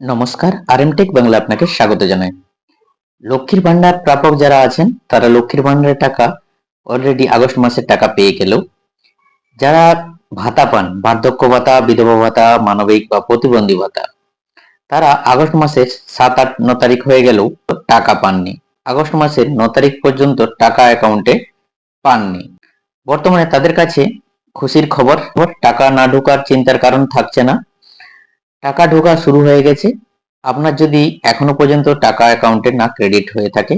নমস্কার আর টেক বাংলা আপনাকে স্বাগত জানাই। লক্ষ্মীর ভান্ডার প্রাপক যারা আছেন, তারা লক্ষ্মীর ভান্ডারের টাকা অলরেডি আগস্ট মাসের টাকা পেয়ে গেলেও, যারা ভাতা পান, বার্ধক্য ভাতা, বিধবা ভাতা, মানবিক বা প্রতিবন্ধী ভাতা, তারা আগস্ট মাসের সাত আট ন তারিখ হয়ে গেলেও টাকা পাননি। আগস্ট মাসের ন তারিখ পর্যন্ত টাকা অ্যাকাউন্টে পাননি। বর্তমানে তাদের কাছে খুশির খবর, টাকা না ঢোকার চিন্তার কারণ থাকছে না। টাকা ঢোকা শুরু হয়ে গেছে। আপনার যদি এখনও পর্যন্ত টাকা অ্যাকাউন্টে না ক্রেডিট হয়ে থাকে,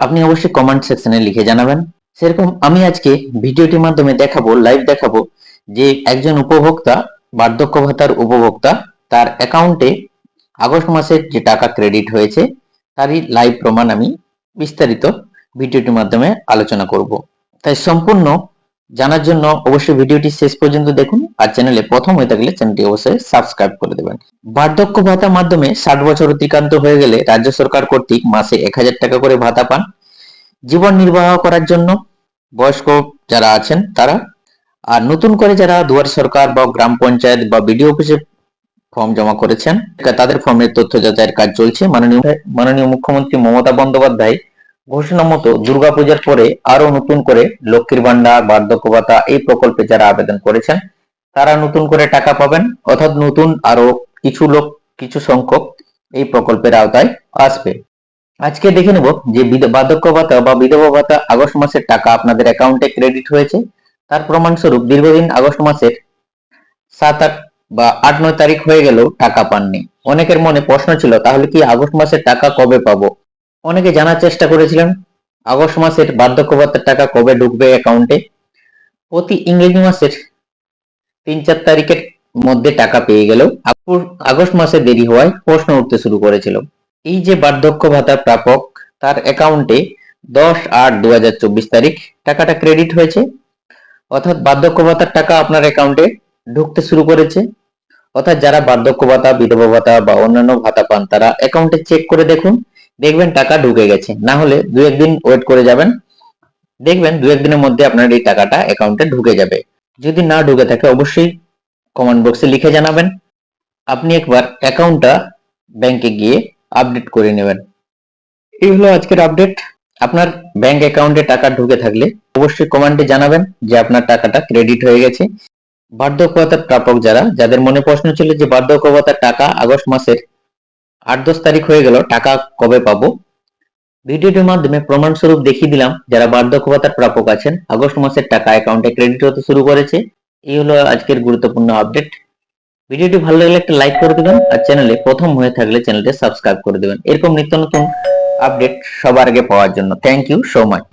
আপনি অবশ্যই কমেন্ট সেকশনে লিখে জানাবেন। সেরকম আমি আজকে ভিডিওটির মাধ্যমে দেখাবো লাইভ দেখাবো যে একজন উপভোক্তা, বার্ধক্য ভাতার উপভোক্তা, তার অ্যাকাউন্টে আগস্ট মাসের যে টাকা ক্রেডিট হয়েছে, তারই লাইভ প্রমাণ আমি বিস্তারিত ভিডিওটির মাধ্যমে আলোচনা করব। তাই সম্পূর্ণ জানার জন্য অবশ্যই ভিডিওটি শেষ পর্যন্ত দেখুন আর চ্যানেলে প্রথম হয়ে থাকলে চ্যানেলটি অবশ্যই সাবস্ক্রাইব করে দেবেন। বার্ধক্য ভাতার মাধ্যমে ষাট বছর অতিক্রান্ত হয়ে গেলে রাজ্য সরকার কর্তৃক মাসে এক হাজার টাকা করে ভাতা পান। জীবন নির্বাহ করার জন্য বয়স্ক যারা আছেন তারা, আর নতুন করে যারা দুয়ার সরকার বা গ্রাম পঞ্চায়েত বা বিডিও অফিসে ফর্ম জমা করেছেন, তাদের ফর্মের তথ্য যাচাইয়ের কাজ চলছে। মাননীয় মাননীয় মুখ্যমন্ত্রী মমতা বন্দ্যোপাধ্যায় ঘোষণা মতো দুর্গাপূজার পরে আরও নতুন করে লক্ষ্মীর ভান্ডার বার্ধক্য ভাতা এই প্রকল্পে যারা আবেদন করেছেন, তারা নতুন করে টাকা পাবেন, অর্থাৎ নতুন আরও কিছু লোক, কিছু সংখ্যক এই প্রকল্পের আওতায় আসবে। আজকে দেখে নেব যে বার্ধক্য ভাতা বা বিধবা ভাতা আগস্ট মাসের টাকা আপনাদের অ্যাকাউন্টে ক্রেডিট হয়েছে। তার প্রমাণস্বরূপ দীর্ঘদিন আগস্ট মাসের সাত আট বা আট নয় তারিখ হয়ে গেলেও টাকা পাননি। অনেকের মনে প্রশ্ন ছিল, তাহলে কি আগস্ট মাসের টাকা কবে পাবো? অনেকে জানার চেষ্টা করেছিলেন, আগস্ট মাসের বার্ধক্য টাকা কবে ঢুকবে অ্যাকাউন্টে প্রতি ইংরেজি মাসের তিন চার তারিখের মধ্যে টাকা পেয়ে আপ- আগস্ট মাসে দেরি হওয়ায় প্রশ্ন উঠতে শুরু করেছিল। এই যে বার্ধক্য ভাতার প্রাপক, তার অ্যাকাউন্টে দশ আট দু তারিখ টাকাটা ক্রেডিট হয়েছে, অর্থাৎ বার্ধক্য ভাতার টাকা আপনার অ্যাকাউন্টে ঢুকতে শুরু করেছে। অর্থাৎ যারা বার্ধক্য ভাতা বিধবা ভাতা বা অন্যান্য ভাতা পান, তারা অ্যাকাউন্টে চেক করে দেখুন। দেখবেন টাকা ঢুকে গেছে। না হলে দু একদিন ওয়েট করে যাবেন। দেখবেন দু একদিনের মধ্যে আপনার এই টাকাটা অ্যাকাউন্টে ঢুকে যাবে। যদি না ঢুকে থাকে, অবশ্যই কমেন্ট বক্সে লিখে জানাবেন। আপনি একবার অ্যাকাউন্টটা ব্যাংকে গিয়ে আপডেট করে নেবেন। এই হলো আজকের আপডেট আপনার ব্যাংক অ্যাকাউন্টে টাকা ঢুকে থাকলে অবশ্যই কমেন্টে জানাবেন যে আপনার টাকাটা ক্রেডিট হয়ে গেছে। বার্ধক্য ভাতার প্রাপক যারা, যাদের মনে প্রশ্ন ছিল যে বার্ধক্য ভাতার টাকা আগস্ট মাসের আট দশ তারিখ হয়ে গেল, টাকা কবে পাবো? ভিডিওটির মাধ্যমে প্রমাণস্বরূপ দেখিয়ে দিলাম, যারা বার্ধক্য ভাতার প্রাপক আছেন, আগস্ট মাসের টাকা অ্যাকাউন্টে ক্রেডিট হতে শুরু করেছে। এই হলো আজকের গুরুত্বপূর্ণ আপডেট ভিডিওটি ভালো লাগলে একটা লাইক করে দেবেন, আর চ্যানেলে প্রথম হয়ে থাকলে চ্যানেলটি সাবস্ক্রাইব করে দেবেন। এরকম নিত্য নতুন আপডেট সবার আগে পাওয়ার জন্য। Thank you so much